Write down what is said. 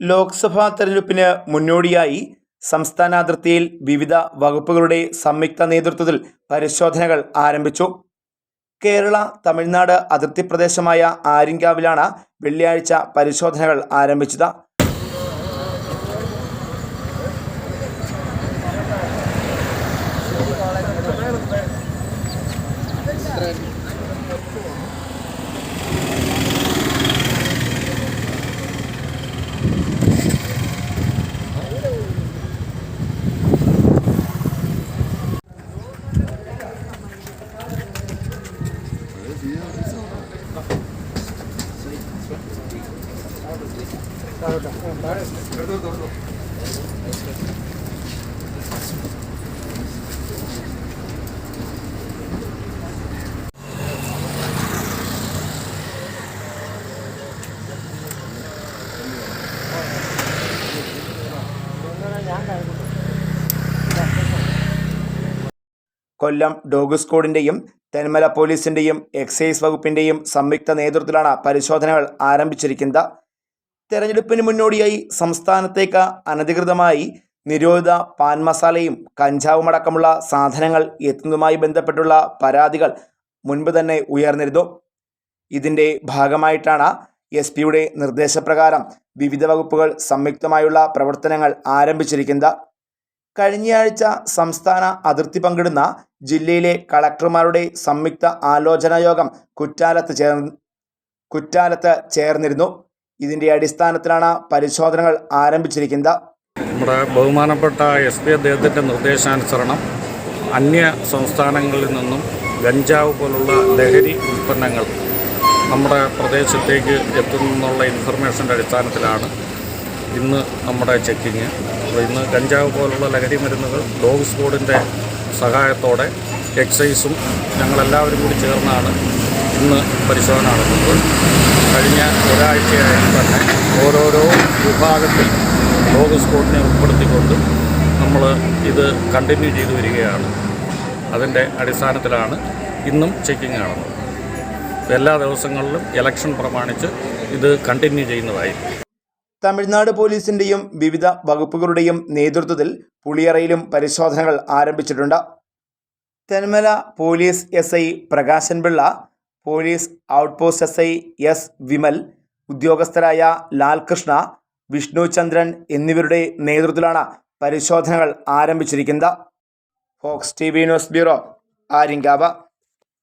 ലോക്സഭാ തെരഞ്ഞെടുപ്പിന് മുന്നോടിയായി സംസ്ഥാന അതിർത്തിയിൽ വിവിധ വകുപ്പുകളുടെ സംയുക്ത നേതൃത്വത്തിൽ പരിശോധനകൾ ആരംഭിച്ചു. കേരള തമിഴ്നാട് അതിർത്തി പ്രദേശമായ ആര്യങ്കാവിലാണ് വെള്ളിയാഴ്ച പരിശോധനകൾ ആരംഭിച്ചത്. കൊല്ലം ഡോഗ് സ്ക്വാഡിന്റെയും തെന്മല പോലീസിന്റെയും എക്സൈസ് വകുപ്പിന്റെയും സംയുക്ത നേതൃത്വത്തിലാണ് പരിശോധനകൾ ആരംഭിച്ചിരിക്കുന്നത്. തെരഞ്ഞെടുപ്പിന് മുന്നോടിയായി സംസ്ഥാനത്തേക്ക് അനധികൃതമായി നിരോധിത പാൻ മസാലയും കഞ്ചാവുമടക്കമുള്ള സാധനങ്ങൾ എത്തുന്നതുമായി ബന്ധപ്പെട്ടുള്ള പരാതികൾ മുൻപ് തന്നെ ഉയർന്നിരുന്നു. ഇതിന്റെ ഭാഗമായിട്ടാണ് എസ് പിയുടെ നിർദ്ദേശപ്രകാരം വിവിധ വകുപ്പുകൾ സംയുക്തമായുള്ള പ്രവർത്തനങ്ങൾ ആരംഭിച്ചിരിക്കുന്നത്. കഴിഞ്ഞയാഴ്ച സംസ്ഥാന അതിർത്തി പങ്കിടുന്ന ജില്ലയിലെ കളക്ടർമാരുടെ സംയുക്ത ആലോചനാ യോഗം കുറ്റാലത്ത് ചേർ കുറ്റാലത്ത് ചേർന്നിരുന്നു. ഇതിന്റെ അടിസ്ഥാനത്തിലാണ് പരിശോധനകൾ ആരംഭിച്ചിരിക്കുന്നത്. നമ്മുടെ ബഹുമാനപ്പെട്ട എസ് പി അദ്ദേഹത്തിന്റെ നിർദ്ദേശാനുസരണം അന്യ സംസ്ഥാനങ്ങളിൽ നിന്നും ഗഞ്ചാവ് പോലുള്ള ലഹരി ഉൽപ്പന്നങ്ങൾ നമ്മുടെ പ്രദേശത്തേക്ക് എത്തുന്നുള്ള ഇൻഫർമേഷന്റെ അടിസ്ഥാനത്തിലാണ് ഇന്ന് നമ്മുടെ ചെക്കിങ് അപ്പോൾ ഇന്ന് കഞ്ചാവ് പോലുള്ള ലഹരി മരുന്നുകൾ ഡോഗ് സ്ക്വാഡിന്റെ സഹായത്തോടെ എക്സൈസും ഞങ്ങളെല്ലാവരും കൂടി ചേർന്നാണ് ഇന്ന് പരിശോധന നടത്തുന്നത് കഴിഞ്ഞ ഒരാഴ്ചയായി തന്നെ ഓരോരോ വിഭാഗത്തിൽ ഡോഗ് സ്ക്വാഡിനെ ഉൾപ്പെടുത്തിക്കൊണ്ട് നമ്മൾ ഇത് കണ്ടിന്യൂ ചെയ്തു വരികയാണ്. അതിന്റെ അടിസ്ഥാനത്തിലാണ് ഇന്നും ചെക്കിങ് നടന്നത്. എല്ലാ ദിവസങ്ങളിലും ഇലക്ഷൻ പ്രമാണിച്ച് ഇത് കണ്ടിന്യൂ ചെയ്യുന്നതായിരിക്കും. തമിഴ്നാട് പോലീസിന്റെയും വിവിധ വകുപ്പുകളുടെയും നേതൃത്വത്തിൽ പുളിയറയിലും പരിശോധനകൾ ആരംഭിച്ചിട്ടുണ്ട്. Thenmala police S I Prakashan Pillai police outpost S I S Vimal ഉദ്യോഗസ്ഥരായ Lalkrishna Vishnu Chandran എന്നിവരുടെ നേതൃത്വത്തിലാണ് പരിശോധനകൾ ആരംഭിച്ചിരിക്കുന്നത്. Fox T V news bureau Aryankavu.